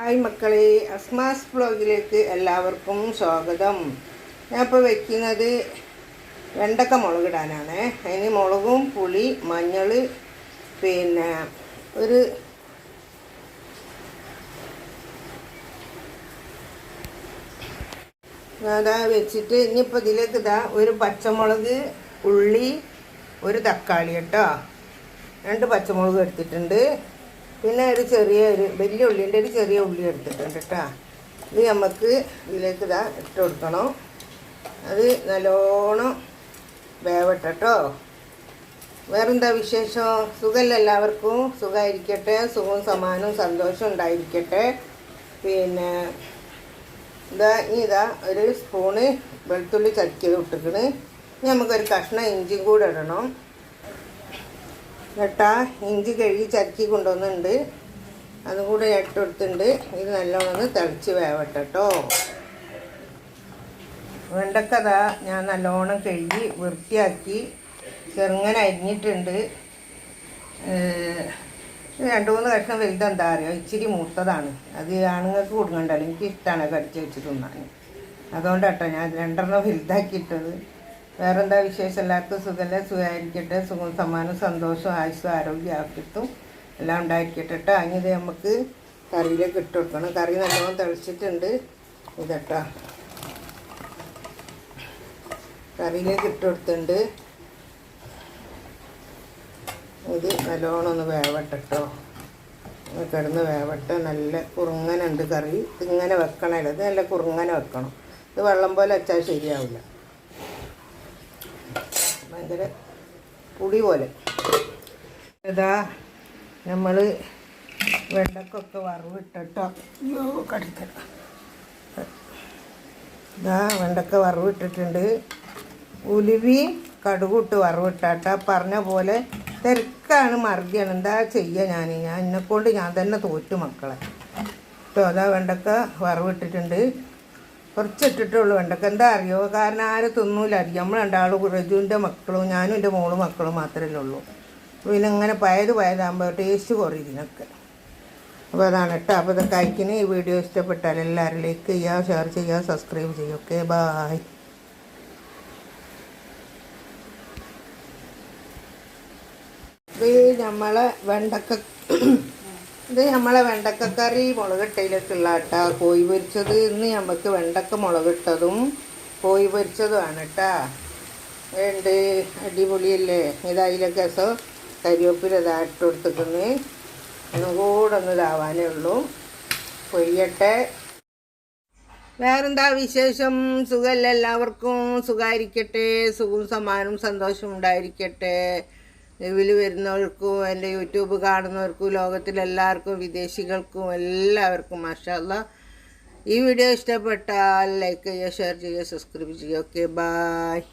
Hi മക്കളെ അസ്മാസ് ബ്ലോഗിലേക്ക് എല്ലാവർക്കും സ്വാഗതം. ഞാൻ ഇപ്പോൾ വെക്കുന്നത് വെണ്ടക്ക മുളകിടാനാണ്. അതിന് മുളകും പുളി മഞ്ഞൾ പിന്നെ ഒരു അതാ വെച്ചിട്ട് ഇനിയിപ്പോൾ ഇതിലേക്ക് ഇതാ ഒരു പച്ചമുളക് ഉള്ളി ഒരു തക്കാളി കേട്ടോ. രണ്ട് പച്ചമുളക് എടുത്തിട്ടുണ്ട്. പിന്നെ ഒരു ചെറിയ ഒരു വലിയ ഉള്ളിന്റെ ഒരു ചെറിയ ഉള്ളി എടുത്തിട്ടുണ്ട് കേട്ടോ. ഇത് നമുക്ക് ഇതിലേക്ക് ഇതാ ഇട്ട് കൊടുക്കണം. അത് നല്ലോണം വേവട്ടോ വേറെന്താ വിശേഷം? സുഖമല്ല എല്ലാവർക്കും? സുഖമായിരിക്കട്ടെ. സുഖവും സമാനവും സന്തോഷം ഉണ്ടായിരിക്കട്ടെ. പിന്നെ ഇതാ ഇതാ ഒരു സ്പൂണ് വെളുത്തുള്ളി ചതിക്കത് ഇട്ടിക്കണ് നമുക്കൊരു കഷ്ണം ഇഞ്ചിയും കൂടെ ഇടണം. കേട്ടാ ഇഞ്ചി കഴുകി ചരക്കി കൊണ്ടുവന്നിട്ടുണ്ട്. അതും കൂടെ ഇട്ട് കൊടുത്തിട്ടുണ്ട്. ഇത് നല്ലോണം തിളച്ച് വേവട്ടെ വെണ്ടക്കഥ ഞാൻ നല്ലോണം കഴുകി വൃത്തിയാക്കി ചെറുങ്ങനെ അരിഞ്ഞിട്ടുണ്ട്. രണ്ട് മൂന്ന് കഷ്ണം വലുതെന്താ അറിയാം? ഇച്ചിരി മൂത്തതാണ്. അത് ആണുങ്ങൾക്ക് കൊടുക്കണ്ടല്ലോ. എനിക്ക് ഇഷ്ടമാണ് കടിച്ച് വെച്ച് തിന്നാൻ. അതുകൊണ്ടാട്ടോ ഞാൻ രണ്ടെണ്ണം വലുതാക്കിയിട്ടത്. വേറെന്താ വിശേഷം എല്ലാവർക്കും സുഖമല്ലേ സുഖമായിരിക്കട്ടെ. സുഖം സമ്മാനം സന്തോഷം ആയുസും ആരോഗ്യം ആക്കിയിട്ടും എല്ലാം ഉണ്ടായിരിക്കട്ടെ കേട്ടോ അങ്ങനെ നമുക്ക് കറിയിലേക്ക് ഇട്ട് കൊടുക്കണം. കറി നല്ലോണം തിളച്ചിട്ടുണ്ട്. ഇതട്ടോ കറിയിലേക്ക് ഇട്ട് കൊടുത്തിട്ടുണ്ട്. ഇത് നല്ലോണം ഒന്ന് വേവട്ടോ കിടന്ന് വേവട്ടെ. നല്ല കുറുങ്ങനുണ്ട് കറി. ഇതിങ്ങനെ വെക്കണമല്ലോ ഇത് നല്ല കുറുങ്ങനെ വെക്കണം. ഇത് വെള്ളം പോലെ വെച്ചാൽ ശരിയാവില്ല. ഭയങ്കര പുളി പോലെ. ഇതാ നമ്മൾ വെണ്ടക്കൊക്കെ വറവിട്ടിട്ടോ. അയ്യോ കടിക്കട ഇതാ വെണ്ടക്ക വറവിട്ടിട്ടുണ്ട്. ഉലുവി കടുകൂട്ട് വറവിട്ടാട്ട. പറഞ്ഞ പോലെ തിരക്കാണ് മറുകയാണ് എന്താ ചെയ്യുക ഞാൻ ഞാൻ എന്നെക്കൊണ്ട് ഞാൻ തന്നെ തോറ്റു മക്കളെ. കേട്ടോ അതാ വെണ്ടക്ക വറവിട്ടിട്ടുണ്ട്. കുറച്ചിട്ടിട്ടുള്ളൂ. വെണ്ടക്ക എന്താ അറിയോ? കാരണം ആരും തിന്നൂല. അറിയാം? നമ്മൾ രണ്ടാളും റജുവിന്റെ മക്കളും ഞാനും എന്റെ മോളും മക്കളും മാത്രമേ ഉള്ളൂ. അപ്പോൾ ഇങ്ങനെ പയത് പയതാകുമ്പോൾ ടേസ്റ്റ് കുറയും ഇതിനൊക്കെ. അപ്പോൾ അതാണ് കേട്ടോ അപ്പോൾ ഇതൊക്കെ അയക്കണേ ഈ വീഡിയോ ഇഷ്ടപ്പെട്ടാൽ എല്ലാവരും ലൈക്ക് ചെയ്യുക ഷെയർ ചെയ്യുക സബ്സ്ക്രൈബ് ചെയ്യുക ഓക്കെ ബായ് ഇത് നമ്മളെ വെണ്ടക്കക്കറി മുളകിട്ടയിലേക്കുള്ള കേട്ടാ കോഴി പൊരിച്ചത് ഇന്ന് നമുക്ക് വെണ്ടക്ക മുളകിട്ടതും കോഴി പൊരിച്ചതുമാണ് കേട്ടാ ഉണ്ട് അടിപൊളിയല്ലേ? ഇത് അതിലൊക്കെ രസം കരിവേപ്പില ഇതായിട്ട് കൊടുത്തിട്ടുണ്ട്. ഒന്നും കൂടെ ഒന്ന് ഇതാവാനേ ഉള്ളൂ. പൊയ്യട്ടെ വേറെന്താ വിശേഷം? സുഖമല്ല എല്ലാവർക്കും? സുഖമായിരിക്കട്ടെ. സുഖവും സമ്മാനവും സന്തോഷം ഉണ്ടായിരിക്കട്ടെ. ഇതിൽ വരുന്നവർക്കും എന്റെ യൂട്യൂബ് കാണുന്നവർക്കും ലോകത്തിലെല്ലാവർക്കും വിദേശികൾക്കും എല്ലാവർക്കും മാഷാല്ല ഈ വീഡിയോ ഇഷ്ടപ്പെട്ടാൽ ലൈക്ക് ചെയ്യുക ഷെയർ ചെയ്യുക സബ്സ്ക്രൈബ് ചെയ്യുക. Okay bye.